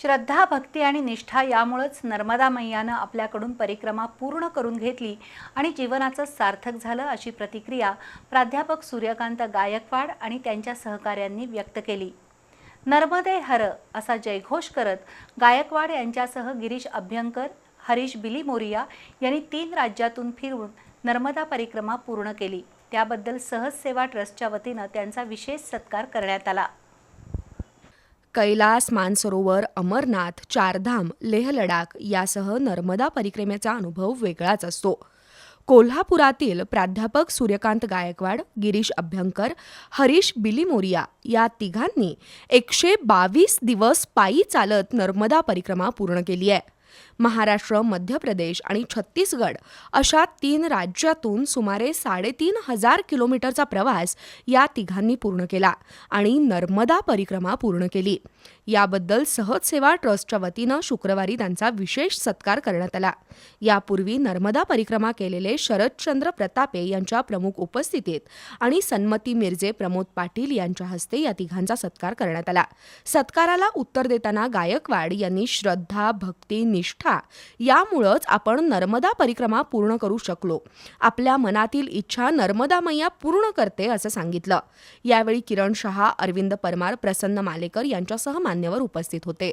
श्रद्धा भक्ती आणि निष्ठा यामुळंच नर्मदा मैयानं आपल्याकडून परिक्रमा पूर्ण करून घेतली आणि जीवनाचं सार्थक झालं अशी प्रतिक्रिया प्राध्यापक सूर्यकांत गायकवाड आणि त्यांच्या सहकाऱ्यांनी व्यक्त केली. नर्मदे हर असा जयघोष करत गायकवाड यांच्यासह गिरीश अभ्यंकर हरीश बिली मोरिया यांनी तीन राज्यातून फिरून नर्मदा परिक्रमा पूर्ण केली. त्याबद्दल सहज सेवा ट्रस्टच्या वतीनं त्यांचा विशेष सत्कार करण्यात आला. कैलास मानसरोवर अमरनाथ चारधाम लेह लडाख यासह नर्मदा परिक्रमेचा अनुभव वेगळाच असतो. कोल्हापुरातील प्राध्यापक सूर्यकांत गायकवाड गिरीश अभ्यंकर हरीश बिलीमोरिया या तिघांनी एकशे बावीस दिवस पायी चालत नर्मदा परिक्रमा पूर्ण केली आहे. महाराष्ट्र मध्य प्रदेश आणि छत्तीसगड अशा तीन राज्यातून सुमारे साडेतीन हजार किलोमीटरचा प्रवास या तिघांनी पूर्ण केला आणि नर्मदा परिक्रमा पूर्ण केली. याबद्दल सहज सेवा ट्रस्टच्या वतीनं शुक्रवारी त्यांचा विशेष सत्कार करण्यात आला. यापूर्वी नर्मदा परिक्रमा केलेले शरदचंद्र प्रतापे यांच्या प्रमुख उपस्थितीत आणि सन्मती मिर्जे प्रमोद पाटील यांच्या हस्ते या तिघांचा सत्कार करण्यात आला. सत्काराला उत्तर देताना गायकवाड यांनी श्रद्धा भक्ती निष्ठा. यामुळंच आपण नर्मदा परिक्रमा पूर्ण करू शकलो. आपल्या मनातील इच्छा नर्मदा मैया पूर्ण करते असं सांगितलं. यावेळी किरण शहा अरविंद परमार प्रसन्न मालेकर यांच्यासह मान्यवर उपस्थित होते.